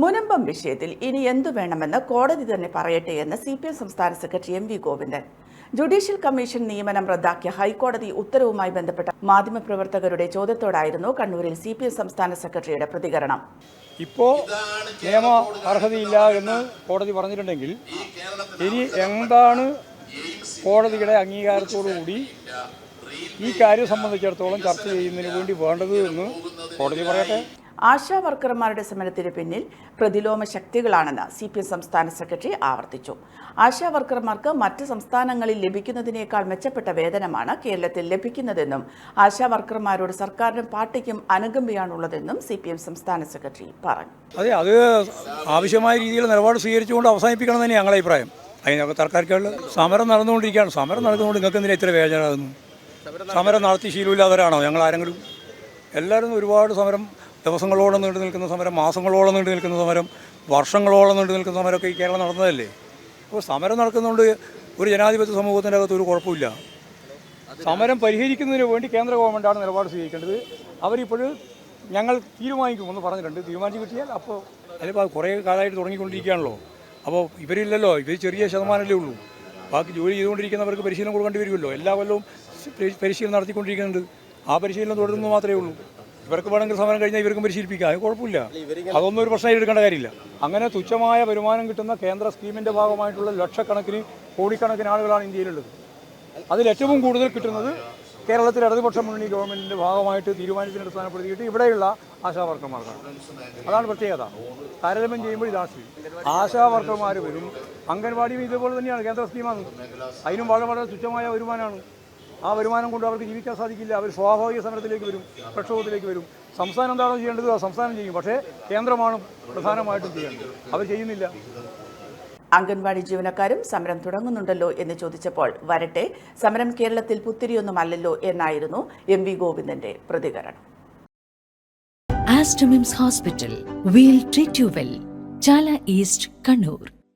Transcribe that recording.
മുനമ്പം വിഷയത്തിൽ ഇനി എന്തു വേണമെന്ന് കോടതി തന്നെ പറയട്ടെ എന്ന് സി പി എം സംസ്ഥാന secretary M V Govindan. Judicial commission നിയമനം റദ്ദാക്കിയ ഹൈക്കോടതി ഉത്തരവുമായി ബന്ധപ്പെട്ട മാധ്യമപ്രവർത്തകരുടെ ചോദ്യത്തോടായിരുന്നു കണ്ണൂരിൽ സി പി എം സംസ്ഥാന സെക്രട്ടറിയുടെ പ്രതികരണം. ഇപ്പോൾ നിയമ അർഹതയില്ല എന്ന് കോടതി പറഞ്ഞിട്ടുണ്ടെങ്കിൽ ഇനി എന്താണ് കോടതിയുടെ അംഗീകാരത്തോടുകൂടി ഈ കാര്യം സംബന്ധിച്ചിടത്തോളം ചർച്ച ചെയ്യുന്നതിന് വേണ്ടി വേണ്ടത് എന്ന് കോടതി പറയട്ടെ. ആശാ വർക്കർമാരുടെ സമരത്തിന് പിന്നിൽ പ്രതിലോമ ശക്തികളാണെന്ന് സി പി എം സംസ്ഥാന സെക്രട്ടറി ആവർത്തിച്ചു. ആശാ വർക്കർമാർക്ക് മറ്റ് സംസ്ഥാനങ്ങളിൽ ലഭിക്കുന്നതിനേക്കാൾ മെച്ചപ്പെട്ട വേതനമാണ് കേരളത്തിൽ ലഭിക്കുന്നതെന്നും ആശാ വർക്കർമാരോട് സർക്കാരിനും പാർട്ടിക്കും അനുകമ്പയാണുള്ളതെന്നും സി പി എം സംസ്ഥാന സെക്രട്ടറി പറഞ്ഞു. അതെ അത് ആവശ്യമായ രീതിയിൽ നിലപാട് സ്വീകരിച്ചുകൊണ്ട് അവസാനിപ്പിക്കണം തന്നെ ഞങ്ങളുടെ അഭിപ്രായം. അതിനൊക്കെ സർക്കാർക്കുള്ള സമരം നടന്നുകൊണ്ടിരിക്കുകയാണ്. സമരം നടന്നുകൊണ്ട് നിങ്ങൾക്ക് എന്തിനാ ഇത്ര വേചനാകുന്നു സമരം നടത്തി ശീലമില്ലാത്തവരാണോ? ഞങ്ങൾ ആരെങ്കിലും? എല്ലാവരും ഒരുപാട് സമരം ദിവസങ്ങളോളം നീണ്ടു നിൽക്കുന്ന സമരം മാസങ്ങളോളം നീണ്ടു നിൽക്കുന്ന സമരം വർഷങ്ങളോളം നീണ്ടു നിൽക്കുന്ന സമരമൊക്കെ ഈ കേരളം നടന്നതല്ലേ? അപ്പോൾ സമരം നടക്കുന്നതുകൊണ്ട് ഒരു ജനാധിപത്യ സമൂഹത്തിന്റെ അകത്ത് ഒരു കുഴപ്പമില്ല. സമരം പരിഹരിക്കുന്നതിന് വേണ്ടി കേന്ദ്ര ഗവൺമെന്റാണ് നിലപാട് സ്വീകരിക്കേണ്ടത്. അവരിപ്പോഴും ഞങ്ങൾ തീരുമാനിക്കുമെന്ന് പറഞ്ഞിട്ടുണ്ട്. തീരുമാനിച്ച് കിട്ടിയാൽ അപ്പോൾ അതിലിപ്പോൾ കുറേ കാലമായിട്ട് തുടങ്ങിക്കൊണ്ടിരിക്കുകയാണല്ലോ. അപ്പോൾ ഇവരില്ലല്ലോ. ഇവർ ചെറിയ ശതമാനമല്ലേ ഉള്ളൂ. ബാക്കി ജോലി ചെയ്തുകൊണ്ടിരിക്കുന്നവർക്ക് പരിശീലനം കൊടുക്കേണ്ടി വരുമല്ലോ. എല്ലാ കൊല്ലവും പരിശീലനം നടത്തിക്കൊണ്ടിരിക്കുന്നുണ്ട്. ആ പരിശീലനം തുടരുന്നു മാത്രമേ ഉള്ളൂ. ഇവർക്ക് വേണമെങ്കിൽ സമരം കഴിഞ്ഞാൽ ഇവർക്കും പരിശീലിപ്പിക്കാം. അത് കുഴപ്പമില്ല. അതൊന്നും ഒരു പ്രശ്നം എടുക്കേണ്ട കാര്യമില്ല. അങ്ങനെ തുച്ഛമായ വരുമാനം കിട്ടുന്ന കേന്ദ്ര സ്കീമിന്റെ ഭാഗമായിട്ടുള്ള ലക്ഷക്കണക്കിന് കോടിക്കണക്കിന് ആളുകളാണ് ഇന്ത്യയിലുള്ളത്. അതിൽ ഏറ്റവും കൂടുതൽ കിട്ടുന്നത് കേരളത്തിലെ ഇടതുപക്ഷ മുന്നണി ഗവൺമെന്റിന്റെ ഭാഗമായിട്ട് തീരുമാനത്തിന് അടിസ്ഥാനപ്പെടുത്തിയിട്ട് ഇവിടെയുള്ള ആശാ വർക്കർമാർക്കാണ് അതാണ് പ്രത്യേകത. താരതമ്യം ചെയ്യുമ്പോൾ ഇതാണ് സ്ഥിതി. ആശാ വർക്കർമാർ വരും. അംഗൻവാടിയും ഇതുപോലെ തന്നെയാണ്. കേന്ദ്ര സ്കീമാണ്. അതിനും വളരെ വളരെ തുച്ഛമായ വരുമാനമാണ്. ആ വരുമാനം കൊണ്ട് അവർക്ക് ജീവിക്കാൻ സാധിക്കില്ല അവർ സ്വാഭാവിക സമരത്തിലേക്ക് വരും പ്രക്ഷോഭത്തിലേക്ക് വരും സംസ്ഥാനം എന്താണോ ചെയ്യേണ്ടത് ആ സംസ്ഥാനം ചെയ്യും പക്ഷേ കേന്ദ്രമാണ് പ്രധാനമായിട്ടും ചെയ്യേണ്ടത് അവർ ചെയ്യുന്നില്ല അംഗൻവാടി ജീവനക്കാരും സമരം തുടങ്ങുന്നുണ്ടല്ലോ എന്ന് ചോദിച്ചപ്പോൾ വരട്ടെ സമരം കേരളത്തിൽ പുത്തിരിയൊന്നുമല്ലല്ലോ എന്നായിരുന്നു എം വി ഗോവിന്ദന്റെ പ്രതികരണം Aster MIMS Hospital. We'll treat you well. Chala East, Kannur.